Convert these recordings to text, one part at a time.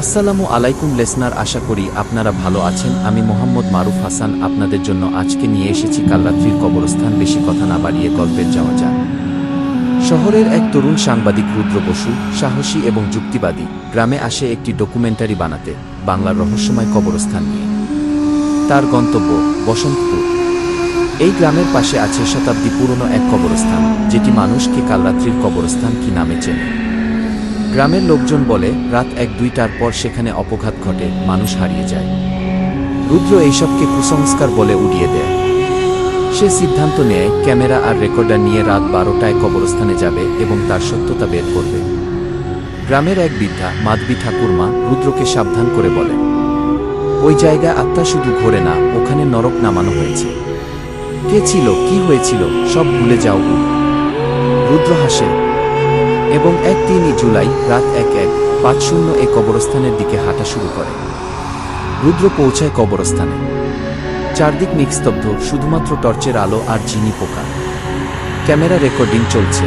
আসসালামু আলাইকুম লেসনার, আশা করি আপনারা ভালো আছেন। আমি মোহাম্মদ মারুফ হাসান, আপনাদের জন্য আজকে নিয়ে এসেছি কালরাত্রির কবরস্থান। বেশি কথা না বাড়িয়ে গল্পের যাওয়া যাক। শহরের এক তরুণ সাংবাদিক রুদ্র বসু, সাহসী এবং যুক্তিবাদী, গ্রামে আসে একটি ডকুমেন্টারি বানাতে, বাংলার রহস্যময় কবরস্থান নিয়ে। তার গন্তব্য বসন্তপুর। এই গ্রামের পাশে আছে শতাব্দী পুরনো এক কবরস্থান, যেটি মানুষকে কালরাত্রির কবরস্থান কি নামে চেনে। গ্রামের লোকজন বলে, রাত এক দুইটার পর সেখানে অপঘাত ঘটে, মানুষ হারিয়ে যায়। রুদ্র এইসবকে কুসংস্কার বলে উড়িয়ে দেয়। সে সিদ্ধান্ত নেয়, ক্যামেরা আর রেকর্ডার নিয়ে রাত বারোটায় কবরস্থানে যাবে এবং তার সত্যতা বের করবে। গ্রামের এক বৃদ্ধা, মাধবী ঠাকুরমা রুদ্রকে সাবধান করে বলে, ওই জায়গায় আত্মা শুধু ঘোরে না, ওখানে নরক নামানো হয়েছে। কে ছিল, কি হয়েছিল, সব ভুলে যাও রুদ্র হাসে এবং এক তিনই জুলাই রাত এক এক পাঁচ শূন্য এ কবরস্থানের দিকে হাঁটা শুরু করে। রুদ্র পৌঁছায় কবরস্থানে। চারদিক নিস্তব্ধ, শুধুমাত্র টর্চের আলো আর চিনি পোকা। ক্যামেরা রেকর্ডিং চলছে।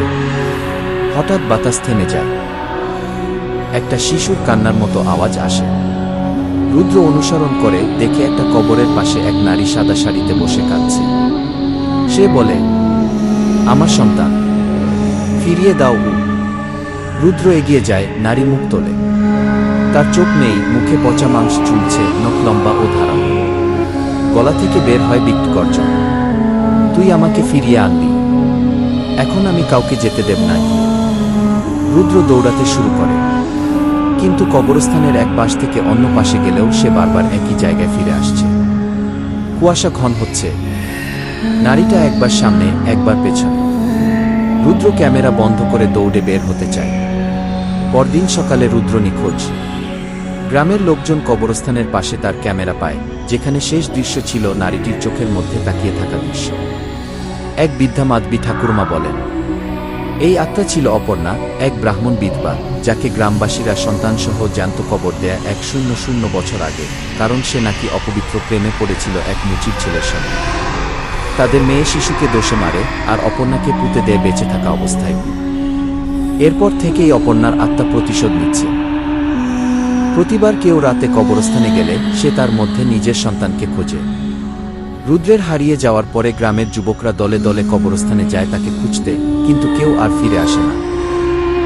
হঠাৎ বাতাস থেমে যায়। একটা শিশুর কান্নার মতো আওয়াজ আসে। রুদ্র অনুসরণ করে দেখে একটা কবরের পাশে এক নারী সাদা শাড়িতে বসে কাঁদছে। সে বলে, আমার সন্তান, ফিরিয়ে দাও রুদ্র এগিয়ে যায় নারী মুখ তোলে। তার চোখ নেই, মুখে পচা মাংস চুলছে, নখ লম্বা ও ধারালো। গলা থেকে বের হয় বিক্ট গর্জন। তুই আমাকে ফিরিয়ে আনবি। এখন আমি কাউকে যেতে দেব নাই রুদ্র দৌড়াতে শুরু করে। কিন্তু কবরস্থানের এক পাশ থেকে অন্য পাশে গেলেও সে বারবার একই জায়গায় ফিরে আসছে। কুয়াশা ঘন হচ্ছে। নারীটা একবার সামনে, একবার পেছনে। রুদ্র ক্যামেরা বন্ধ করে দৌড়ে বের হতে চায়। পরদিন সকালে রুদ্র নিখোঁজ। গ্রামের লোকজন কবরস্থানের পাশে তার ক্যামেরা পায়, যেখানে শেষ দৃশ্য ছিল নারীটির চোখের মধ্যে তাকিয়ে থাকা দৃশ্য। এক বিদ্যা মাধবী ঠাকুরমা বলেন, এই আত্মা ছিল অপর্ণা, এক ব্রাহ্মণ বিধবা, যাকে গ্রামবাসীরা সন্তানসহ জ্যান্ত কবর দেয়া এক শূন্য শূন্য বছর আগে, কারণ সে নাকি অপবিত্র প্রেমে পড়েছিল এক মুচির ছেলের সঙ্গে। তাদের মেয়ে শিশুকে দোষে মারে, আর অপর্ণাকে পুঁতে দেয় বেঁচে থাকা অবস্থায়। এরপর থেকেই অপর্ণার আত্মা প্রতিশোধ নিচ্ছে। প্রতিবার কেউ রাতে কবরস্থানে গেলে সে তার মধ্যে নিজের সন্তানকে খোঁজে। রুদ্রের হারিয়ে যাওয়ার পরে গ্রামের যুবকরা দলে দলে কবরস্থানে যায় তাকে খুঁজতে, কিন্তু কেউ আর ফিরে আসে না।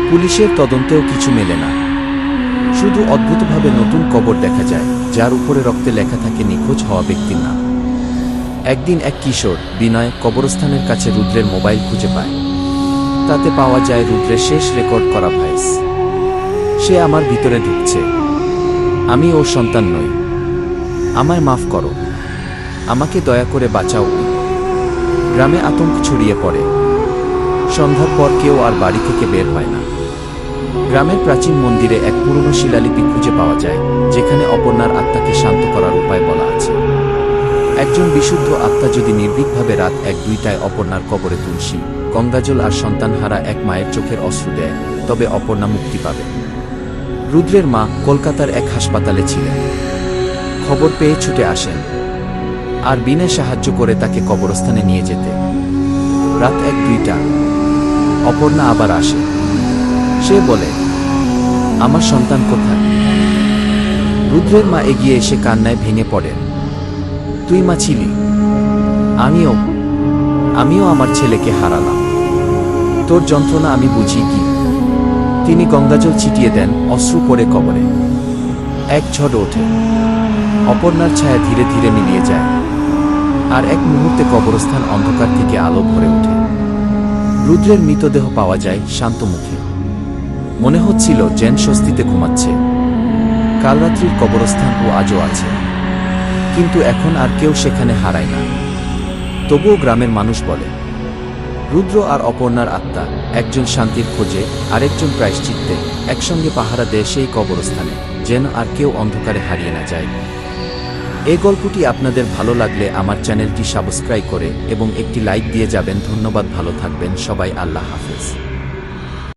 পুলিশের তদন্তেও কিছু মেলে না। শুধু অদ্ভুতভাবে নতুন কবর দেখা যায়, যার উপরে রক্তে লেখা থাকে নিখোঁজ হওয়া ব্যক্তির নাম। একদিন এক কিশোর বিনয় কবরস্থানের কাছে রুদ্রের মোবাইল খুঁজে পায়। তাতে পাওয়া যায় রুদ্রের শেষ রেকর্ড করা ভয়েস। সে আমার ভিতরে ঢুকছে। আমি ওর সন্তান নই। আমায় মাফ করো। আমাকে দয়া করে বাঁচাও। গ্রামে আতঙ্ক ছড়িয়ে পড়ে। সন্ধ্যার পর কেউ আর বাড়ি থেকে বের হয় না। গ্রামের প্রাচীন মন্দিরে এক পুরনো শিলালিপি খুঁজে পাওয়া যায়, যেখানে অপর্ণার আত্মাকে শান্ত করার উপায় বলা আছে। একজন বিশুদ্ধ আত্মা যদি নির্ভীকভাবে রাত এক দুইটায় অপর্ণার কবরে তুলসী, গঙ্গাজল আর সন্তানহারা এক মায়ের চোখের অশ্রু দেয়, তবে অপর্ণা মুক্তি পাবে। রুদ্রের মা কলকাতার এক হাসপাতালে ছিলেন। খবর পেয়ে ছুটে আসেন আর বিনে সাহায্য করে তাকে কবরস্থানে নিয়ে যেতে। রাত এক দুইটা, অপর্ণা আবার আসে। সে বলে, আমার সন্তান কোথায়? রুদ্রের মা এগিয়ে এসে কান্নায় ভেঙে পড়েন। তুই মা ছিলি। আমিও আমিও আমার ছেলেকে হারালাম। তোর যন্ত্রণা আমি বুঝি কি? তিনি গঙ্গাজল ছিটিয়ে দেন, অশ্রু পরে কবরে। এক ঝড় ওঠে। অপর্ণার ছায়া ধীরে ধীরে মিলিয়ে যায়। আর এক মুহূর্তে কবরস্থান অন্ধকার থেকে আলো ভরে ওঠে। রুদ্রের মৃতদেহ পাওয়া যায় শান্ত মুখে। মনে হচ্ছিল জেন স্বস্তিতে ঘুমাচ্ছে। কাল রাত্রির কবরস্থান ও আজও আছে। কিন্তু এখন আর কেউ সেখানে হারায় না। তবুও গ্রামের মানুষ বলে, রুদ্র আর অপর্ণার আত্মা, একজন শান্তির খোঁজে, আরেকজন প্রায়শ্চিত্তে, একসঙ্গে পাহারা দেয় সেই কবরস্থানে, যেন আর কেউ অন্ধকারে হারিয়ে না যায়। এই গল্পটি আপনাদের ভালো লাগলে আমার চ্যানেলটি সাবস্ক্রাইব করে এবং একটি লাইক দিয়ে যাবেন। ধন্যবাদ, ভালো থাকবেন, সবাই আল্লাহ হাফেজ।